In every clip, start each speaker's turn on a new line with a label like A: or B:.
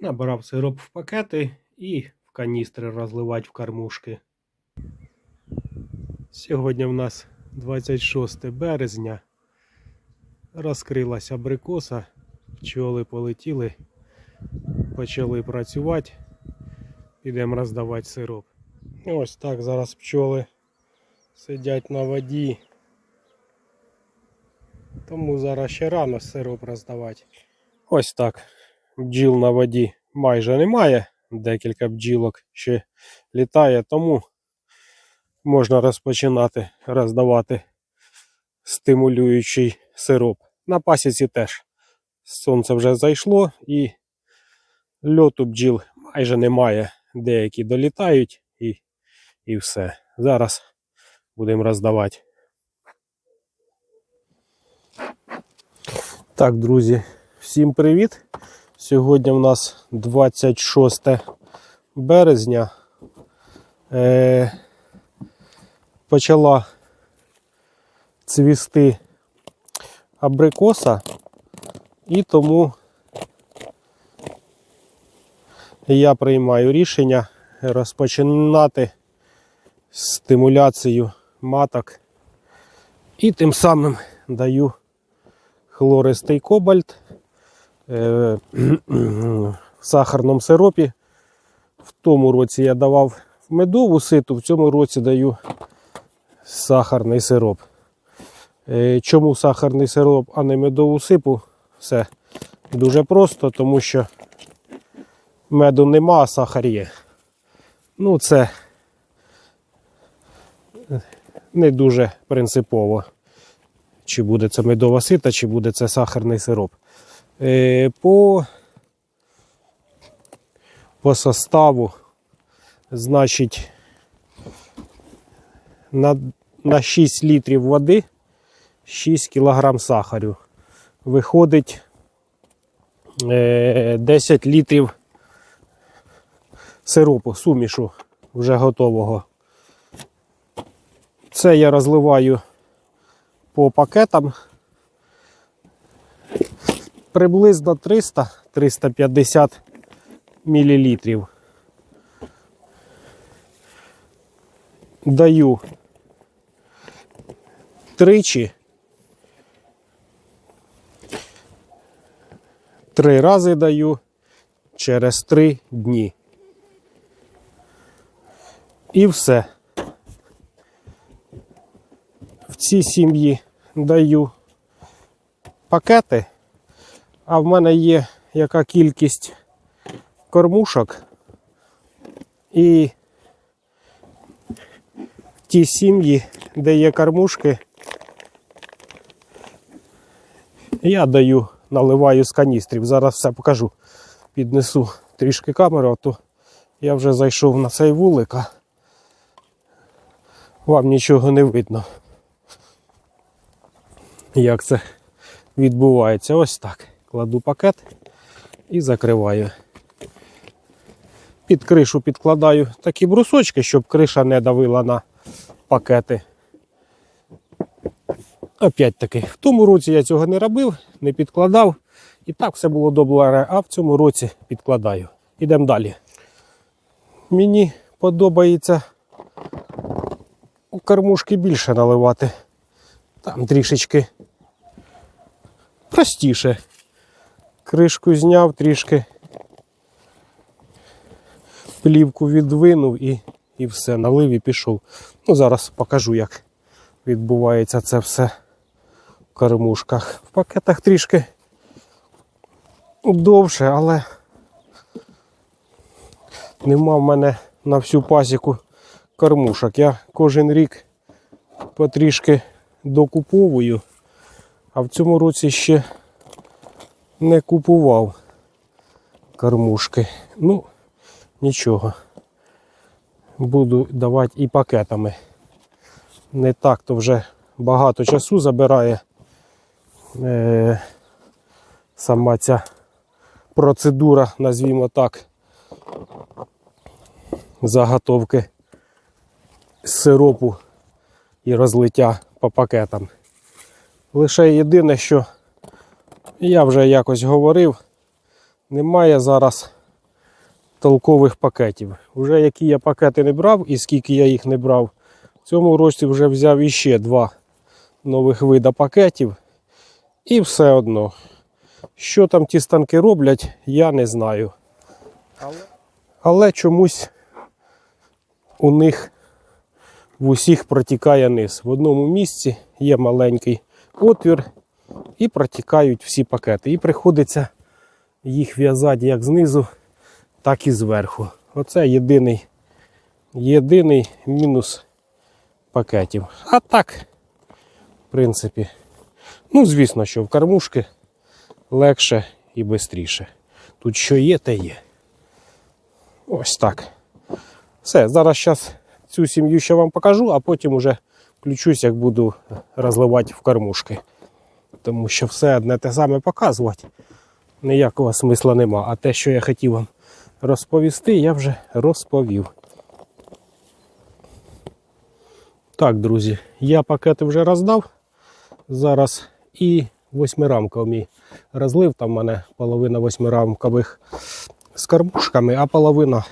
A: Набирав сироп в пакети і в каністри розливати в кормушки. Сьогодні в нас 26 березня. Розкрилася абрикоса, пчоли полетіли, почали працювати. Підемо роздавати сироп. Ось так зараз пчоли сидять на воді. Тому зараз ще рано сироп роздавати. Ось так. Бджіл на воді майже немає. Декілька бджілок ще літає, тому можна розпочинати роздавати стимулюючий сироп. На пасіці теж сонце вже зайшло і льоту бджіл майже немає. Деякі долітають і, і все. Зараз будемо роздавати. Так, друзі, всім привіт! Сьогодні в нас 26 березня. Е, почала цвісти абрикоса, і тому я приймаю рішення розпочинати стимуляцію маток і тим самим даю хлористий кобальт в сахарному сиропі. В тому році я давав медову ситу, в цьому році даю сахарний сироп. Е, Чому сахарний сироп, а не медову сипу? Все дуже просто, тому що меду нема, а сахар є. Ну, це не дуже принципово чи буде це медова сита, чи буде це сахарний сироп. Е, по, по составу, значить, на, на 6 літрів води 6 кг сахарю. Виходить е, 10 літрів сиропу, сумішу вже готового. Це я розливаю по пакетам приблизно 300-350 мл. Даю тричі. Три рази даю через три дні. І все. В цій сім'ї даю пакети, а в мене є яка кількість кормушок. І ті сім'ї, де є кормушки, я даю, наливаю з каністрів. Зараз все покажу. Піднесу трішки камеру, а то я вже зайшов на цей вулик, а вам нічого не видно як це відбувається. Ось так. Кладу пакет і закриваю. Під кришу підкладаю такі брусочки, щоб криша не давила на пакети. Опять таки, в тому році я цього не робив, не підкладав. І так все було добре, а в цьому році підкладаю. Ідемо далі. Мені подобається у кормушки більше наливати. Там трішечки простіше. Кришку зняв трішки, плівку відвинув і, і все, налив і пішов. Ну, зараз покажу, як відбувається це все в кормушках. В пакетах трішки довше, але нема в мене на всю пасіку кормушок. Я кожен рік потрішки докуповую, а в цьому році ще не купував кормушки. Ну, нічого. Буду давати і пакетами. Не так то вже багато часу забирає е, сама ця процедура, назвімо так, заготовки сиропу і розлиття по пакетам. Лише єдине, що я вже якось говорив, немає зараз толкових пакетів. Уже які я пакети не брав і скільки я їх не брав, в цьому році вже взяв іще два нових вида пакетів. І все одно. Що там ті станки роблять, я не знаю. Але чомусь у них в усіх протікає низ. В одному місці є маленький отвір і протікають всі пакети. І приходиться їх в'язати як знизу, так і зверху. Оце єдиний, єдиний мінус пакетів. А так, в принципі, ну, звісно, що в кормушки легше і швидше. Тут що є, те є. Ось так. Все, зараз щас цю сім'ю ще вам покажу, а потім уже включусь, як буду розливати в кормушки. Тому що все одне те саме показувати ніякого смисла нема. А те, що я хотів вам розповісти, я вже розповів. Так, друзі, я пакети вже роздав. Зараз і восьмирамковий мій розлив. Там в мене половина восьмирамкових з кормушками, а половина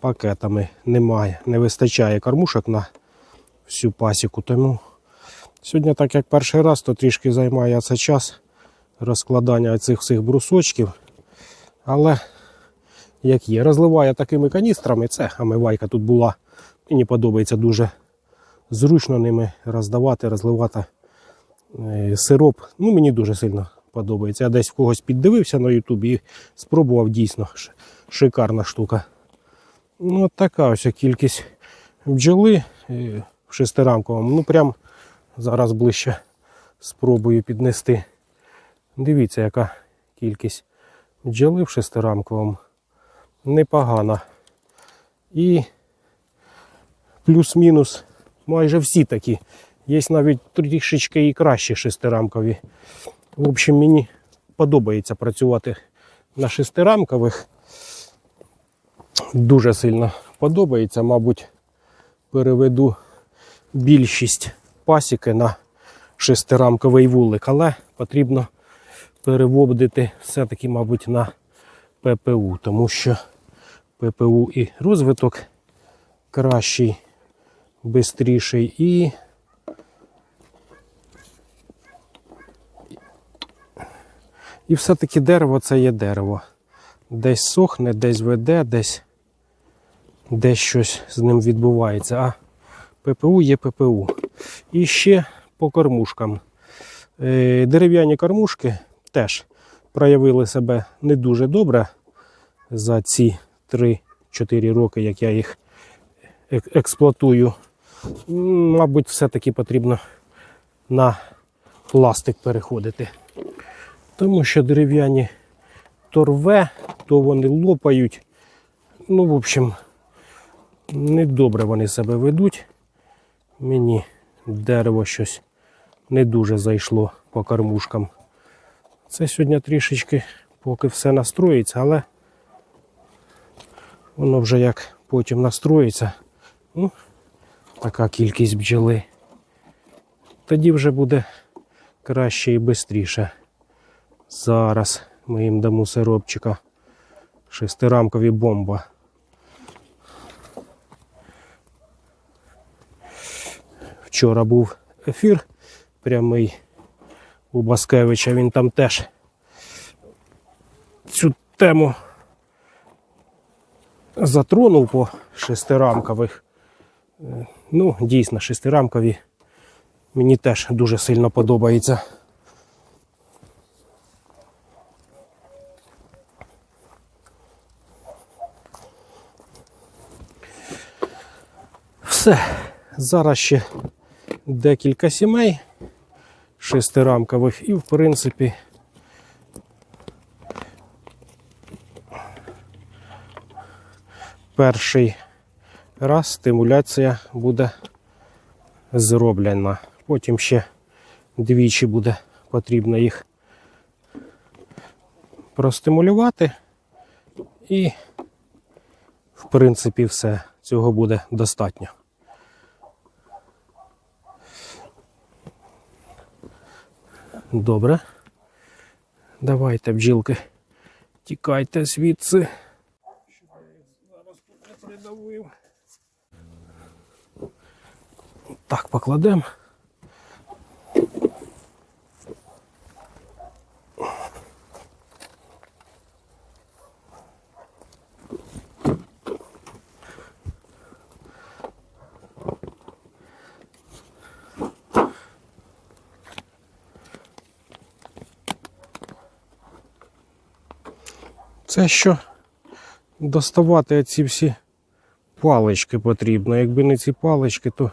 A: пакетами немає. Не вистачає кормушок на всю пасіку. Тому сьогодні, так як перший раз, то трішки займає це час розкладання цих всіх брусочків. Але як є, розливаю такими каністрами. Це омивайка тут була. Мені подобається дуже зручно ними роздавати, розливати е, сироп. Ну, мені дуже сильно подобається. Я десь в когось піддивився на Ютубі і спробував дійсно шикарна штука. Ну, от така ось кількість бджоли е, в шестирамковому. Ну, прям зараз ближче спробую піднести. Дивіться, яка кількість бджоли в шестирамковому. Непогана. І плюс-мінус майже всі такі. Є навіть трішечки і кращі шестирамкові. В общем, мені подобається працювати на шестирамкових. Дуже сильно подобається, мабуть, переведу більшість пасіки на шестирамковий вулик, але потрібно переводити все-таки, мабуть, на ППУ, тому що ППУ і розвиток кращий, швидший і І все-таки дерево це є дерево. Десь сохне, десь веде, десь, десь щось з ним відбувається. А ППУ є ППУ. І ще по кормушкам. Е, Дерев'яні кормушки теж проявили себе не дуже добре за ці 3-4 роки, як я їх експлуатую. Мабуть, все-таки потрібно на пластик переходити. Тому що дерев'яні то рве, то вони лопають. Ну, в общем, недобре вони себе ведуть. Мені дерево щось не дуже зайшло по кормушкам. Це сьогодні трішечки, поки все настроїться, але воно вже як потім настроїться. Ну, така кількість бджоли. Тоді вже буде краще і швидше. Зараз ми їм дамо сиропчика. Шестирамкові бомба. Вчора був ефір прямий у Баскевича. Він там теж цю тему затронув по шестирамкових. Е, Ну, дійсно, шестирамкові мені теж дуже сильно подобається. Все. Зараз ще декілька сімей шестирамкових і в принципі перший раз стимуляція буде зроблена. Потім ще двічі буде потрібно їх простимулювати і в принципі все. Цього буде достатньо. Добре. Давайте, бджілки. Тікайте звідси. Зараз Так, покладемо. Це що доставати ці всі палички потрібно. Якби не ці палички, то,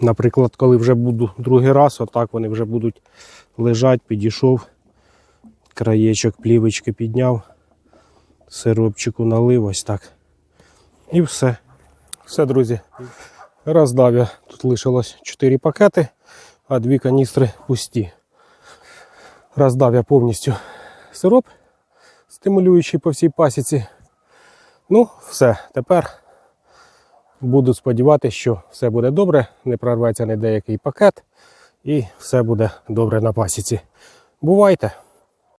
A: наприклад, коли вже буду другий раз, отак вони вже будуть лежати, підійшов, краєчок плівочки підняв, сиропчику налив ось так. І все. Все, друзі. Роздав я. Тут лишилось 4 пакети, а дві каністри пусті. Роздав я повністю сироп, стимулюючий по всій пасіці. Ну, все, тепер буду сподіватися, що все буде добре, не прорветься не деякий пакет, і все буде добре на пасіці. Бувайте!